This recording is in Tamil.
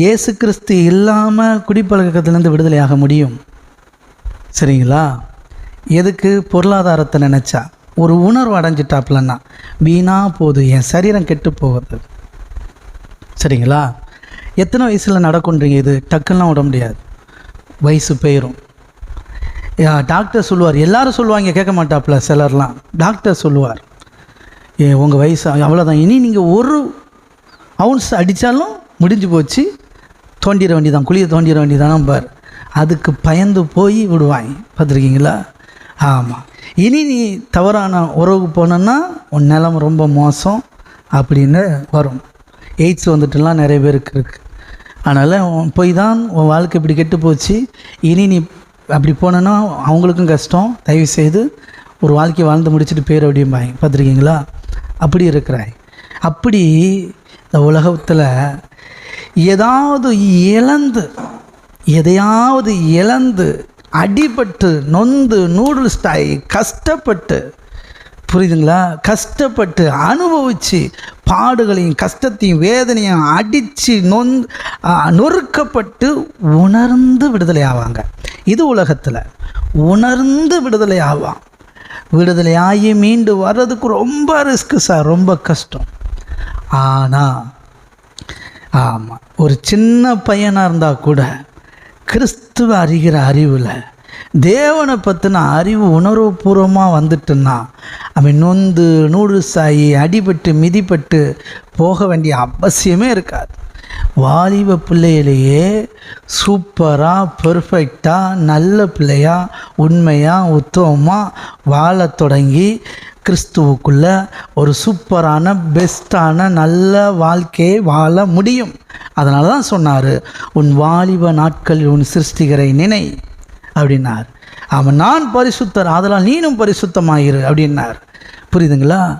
இயேசு கிறிஸ்து இல்லாமல் குடிப்பழக்கத்திலேருந்து விடுதலையாக முடியும். சரிங்களா? எதுக்கு? பொருளாதாரத்தை நினச்சா. ஒரு உணர்வு அடைஞ்சிட்டாப்புலன்னா வீணாக போகுது. என் சரீரம் கெட்டு போகுது. சரிங்களா? எத்தனை வயசில் நடக்குன்றீங்க இது? டக்குலாம் விட முடியாது. வயசு போயிடும் டாக்டர் சொல்லுவார். எல்லாரும் சொல்லுவாங்க கேட்க மாட்டாப்புல சிலர்லாம். டாக்டர் சொல்லுவார். ஏ உங்கள் வயசு அவ்வளோதான் இனி நீங்கள் ஒரு அவுன்ஸ் அடித்தாலும் முடிஞ்சு போச்சு. தோண்டிட வேண்டியதான் குழியை தோண்டிட வேண்டியதான பார். அதுக்கு பயந்து போய் விடுவாங்க பார்த்துருக்கீங்களா? ஆமாம் இனி நீ தவறான உறவுக்கு போனேன்னா உன் நிலம் ரொம்ப மோசம் அப்படின்னு வரும். எய்ட்ஸ் வந்துட்டுலாம் நிறைய பேருக்கு இருக்குது அதனால் போய் தான் உன் வாழ்க்கை இப்படி கெட்டு போச்சு. இனி நீ அப்படி போனேன்னா அவங்களுக்கும் கஷ்டம். தயவு செய்து ஒரு வாழ்க்கையை வாழ்ந்து முடிச்சுட்டு பேர் அப்படிம்பாங்க பார்த்துருக்கீங்களா? அப்படி இருக்கிறாய். அப்படி இந்த உலகத்தில் ஏதாவது இழந்து எதையாவது இழந்து அடிபட்டு நொந்து நூடுல்ஸ்டாகி கஷ்டப்பட்டு புரியுதுங்களா? கஷ்டப்பட்டு அனுபவித்து பாடுகளையும் கஷ்டத்தையும் வேதனையும் அடித்து நொந் நொறுக்கப்பட்டு உணர்ந்து விடுதலை ஆவாங்க. இது உலகத்தில். உணர்ந்து விடுதலை ஆவான். விடுதலை ஆகி மீண்டு வர்றதுக்கு ரொம்ப ரிஸ்க்கு சார் ரொம்ப கஷ்டம். ஆனால் ஆமாம் ஒரு சின்ன பையனாக இருந்தால் கூட கிறிஸ்துவ அறிகிற அறிவில் தேவனை பற்றின அறிவு உணர்வுபூர்வமாக வந்துட்டுன்னா அவன் நொந்து நூடுல்ஸ் ஆகி அடிபட்டு மிதிப்பட்டு போக வேண்டிய அவசியமே இருக்காது. வாலிப பிள்ளையிலேயே சூப்பராக பெர்ஃபெக்டாக நல்ல பிள்ளையாக உண்மையாக உத்தமமாக வாழத் தொடங்கி கிறிஸ்துவுக்குள்ள ஒரு சூப்பரான பெஸ்ட்டான நல்ல வாழ்க்கையை வாழ முடியும். அதனால தான் சொன்னார் உன் வாலிப நாட்களில் உன் சிருஷ்டிகரை நினை அப்படின்னார். அவன் நான் பரிசுத்தர் அதனால் நீனும் பரிசுத்தமாயிரு அப்படின்னார். புரியுதுங்களா?